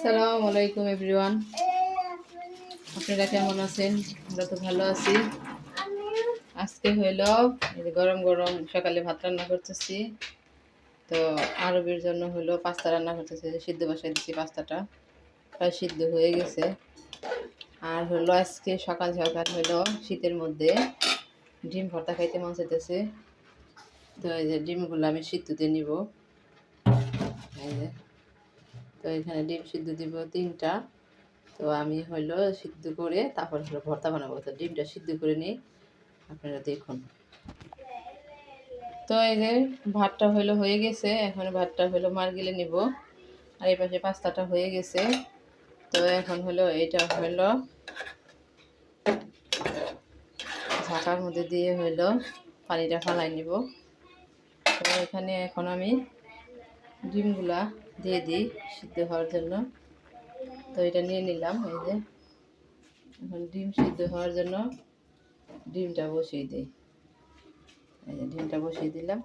আসসালামু আলাইকুম, এভরিওয়ান। আপনারা কেমন আছেন? আমরা তো ভালো আছি। আজকে হইল গরম গরম সকালে ভাত রান্না করতেছি। তো আরবির জন্য হলো পাস্তা রান্না করতেছি সিদ্ধ বসাই দিচ্ছি পাস্তাটা। প্রায় সিদ্ধ হয়ে গেছে। আর হলো আজকে সকাল সকাল হলো শীতের মধ্যে ডিম ভর্তা খাইতে মন চাইতেছে। তো এই যে ডিমগুলো আমি সিদ্ধতে নিব। এই যে তো এখানে ডিম সিদ্ধ দিব তিনটা। তো আমি হলো সিদ্ধ করে তারপর হলো ভর্তা বানাবো। তো ডিমটা সিদ্ধ করে নিই। আপনারা দেখুন। তো এই যে ভাতটা হলো হয়ে গেছে। এখন ভাতটা হলো মারগিলে নিব। আর এই পাশে পাস্তাটা হয়ে গেছে। তো এখন হলো এটা হলো ঢাকার মধ্যে দিয়ে হলো পানিটা ফালাই নিব। তো এখানে এখন আমি ডিমগুলা দিয়ে দিই সিদ্ধ হওয়ার জন্য। তো এটা নিয়ে নিলাম, এই যে। এখন ডিম সিদ্ধ হওয়ার জন্য ডিমটা বসিয়ে দিই। এই যে ডিমটা বসিয়ে দিলাম।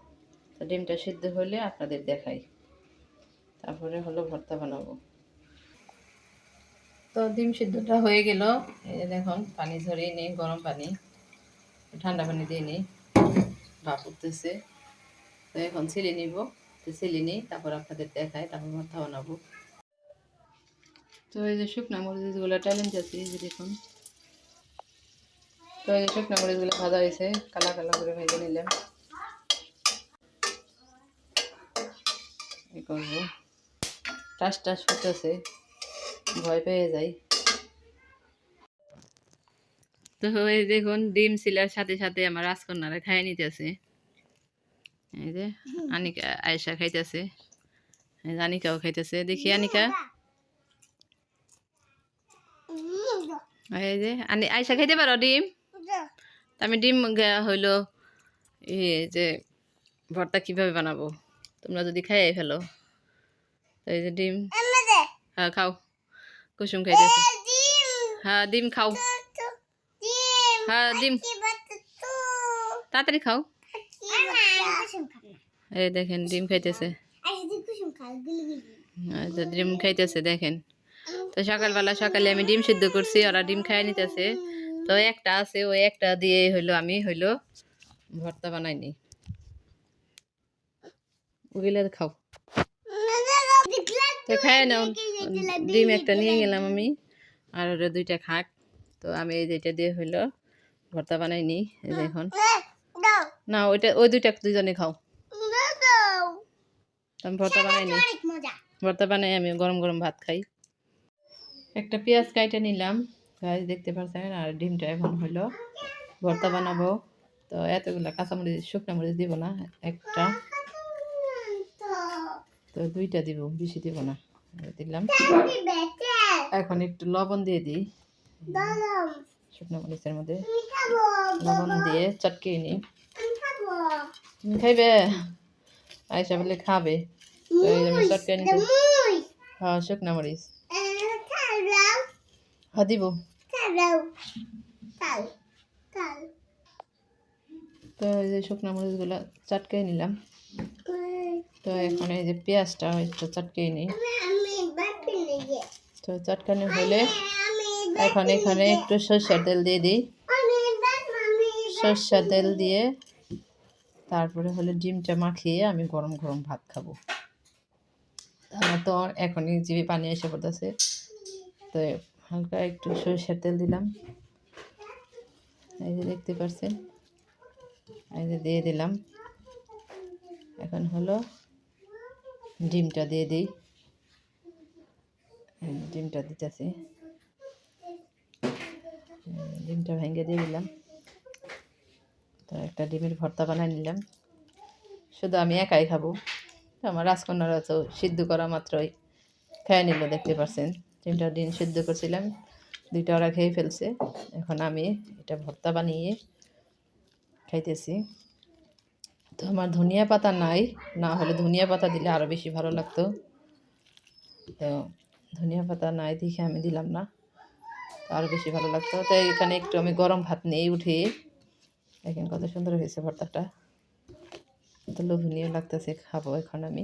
তো ডিমটা সিদ্ধ হলে আপনাদের দেখাই। তারপরে হলো ভর্তা বানাবো। তো ডিম সিদ্ধটা হয়ে গেল। এই যে দেখুন, পানি ঝরিয়ে নিই, গরম পানি। ঠান্ডা পানি দিয়ে নিই। ভাপ উঠতেছে। তো এখন ছেলে নিব। তো ছেলে নিই, তারপর আপনাদের দেখাই তারপর ভর্তা বানাবো তো এই যে শুকনা মরিচগুলো ট্যালেন্ট আছে, এই যে দেখুন। তো এই যে শুকনা মরিচগুলো ভাজা হয়েছে, কালা কালা করে ভেজে নিলাম। করব। টাস টাস করতেছে, ভয় পেয়ে যাই। তো এই দেখুন, ডিম সিলার সাথে সাথে আমার রাজকন্যারা খাইয়ে নিতেছে। এই যে আনিকা আয়েশা খাইতেছে। আনিকাও খাইতেছে। দেখি আনিকা। এই যে আনি আয়েশা খাইতে পারো ডিম? আমি ডিম হইল এই যে ভর্তা কীভাবে বানাবো? তোমরা যদি খাইয়ে ফেলো। তো এই যে ডিম। হ্যাঁ খাও। কুসুম খাইতেছে। হ্যাঁ ডিম খাও। হ্যাঁ ডিম। তাড়াতাড়ি খাও। এই দেখেন ডিম খাইতেছে। ডিম খাইতেছে দেখেন। তো সকালবেলা সকালে আমি ডিম সিদ্ধ করছি ওরা ডিম খাই নিতেছে। তো একটা আছে ওই একটা দিয়ে হইল আমি হইল ভর্তা বানাইনি। ওগুলো খাও। তো খাই নাও ডিম একটা নিয়ে গেলাম আমি আর ওরা দুইটা খাক। তো আমি এই যেটা দিয়ে হইল ভর্তা বানাইনি এই যে এখন। না ওইটা ওই দুইটা দুজনে খাও। আমি ভর্তা বানাইনি। ভর্তা বানাই আমি গরম গরম ভাত খাই। একটা পেঁয়াজ কাইটে নিলাম। গাছ দেখতে পাচ্ছেন আর ডিমটা এখন হলো। ভর্তা বানাবো। তো এতগুলো কাঁচামরিচ শুকনো মরিচ দিব না একটা। তো দুইটা দিব বেশি দিব না। দিলাম। এখন একটু লবণ দিয়ে দিই। শুকনো মরিচের মধ্যে। লবণ দিয়ে চটকিয়ে নিই তুমি খাইবে? আয়সা বলে খাবে। হ্যাঁ শুকনো মরিচ হ্যাঁ দিব তো এই যে শুকনো মরিচগুলো চটকে নিলাম তো এখন এই যে পেঁয়াজটা একটু চটকে নিই তো চটকানো হলে এখন এখানে একটু সরষের তেল দিয়ে দিই সরষের তেল দিয়ে তারপরে হলে ডিমটা মাখিয়ে আমি গরম গরম ভাত খাব তো এখনই জিভে পানি এসে পড়তেছে। তো হালকা একটু সরষের তেল দিলাম। এই যে দেখতে পাচ্ছেন এই যে দিয়ে দিলাম। এখন হলো ডিমটা দিয়ে দিই। ডিমটা দিতেছি। ডিমটা ভেঙে দিয়ে দিলাম। তো একটা ডিমের ভর্তা বানাই নিলাম। শুধু আমি একাই খাব। আমার রাজকন্যারা তো সিদ্ধ করা মাত্রই খেয়ে নিল, দেখতে পাচ্ছেন তিনটা ডিম সিদ্ধ করছিলাম, দুইটা ওরা খেয়ে ফেলছে। এখন আমি এটা ভর্তা বানিয়ে খাইতেছি। তো আমার ধনিয়া পাতা নাই, না হলে ধনিয়া পাতা দিলে আরও বেশি ভালো লাগতো। তো ধনিয়া পাতা নাই দেখে আমি দিলাম না আরও বেশি ভালো লাগতো। তো এখানে একটু আমি গরম ভাত নিয়ে উঠে। দেখেন কত সুন্দর হয়েছে ভর্তাটা। কত লোভনীয় লাগতেছে খাব এখন আমি।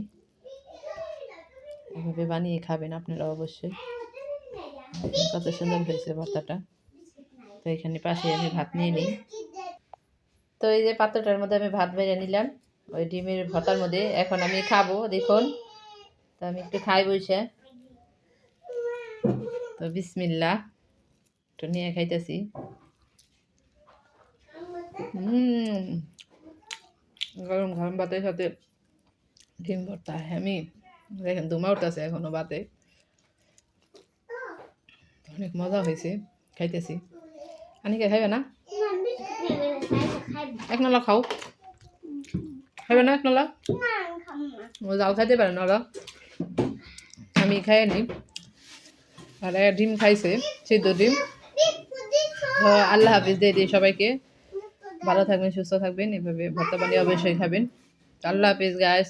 এভাবে বানিয়ে খাবেন আপনারা অবশ্যই। কত সুন্দর হয়েছে ভর্তাটা। তো এখানে পাশে আমি ভাত নিয়ে নিই। তো এই যে পাত্রটার মধ্যে আমি ভাত বেড়ে নিলাম। ওই ডিমের ভর্তার মধ্যে এখন আমি খাব, দেখুন। তো আমি একটু খাই বসে। তো বিসমিল্লা একটু নিয়ে খাইতেছি। হুম। গরম গরম ভাতের সাথে ডিম ভর্তা আমি দেখেন, দুমা উঠতেছে এখনও ভাতে অনেক মজা হয়েছে, খাইতেছি। আনিকে, খাইবে না? এক নলা খাও। খাইবে না এক নলা ও, জাল খাইতে পারে নলা আমি খাই নি আর ডিম খাইছে, সিদ্ধ ডিম। আল্লাহ হাফিজ দিয়ে দিই সবাইকে। ভালো থাকবেন, সুস্থ থাকবেন, এভাবে ভর্তা বানিয়ে অবশ্যই খাবেন। আল্লাহ হাফিজ গাছ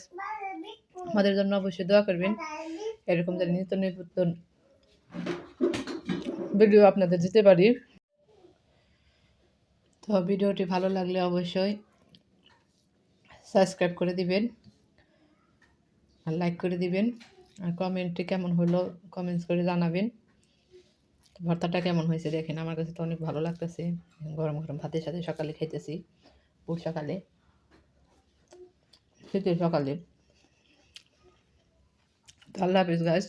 আমাদের জন্য অবশ্যই দোয়া করবেন। এরকম যেন নিত্য নতুন ভিডিও আপনাদের দিতে পারি। তো ভিডিওটি ভালো লাগলে অবশ্যই সাবস্ক্রাইব করে দিবেন আর লাইক করে দিবেন। আর কমেন্টটি কেমন হলো কমেন্টস করে জানাবেন। ভর্তাটা কেমন হয়েছে দেখেন, আমার কাছে তো অনেক ভালো লাগতেছে। গরম গরম ভাতের সাথে সকালে খাইতেছি, পুর সকালে। শীতের সকালে। আল্লাহ হাফিজ গাছ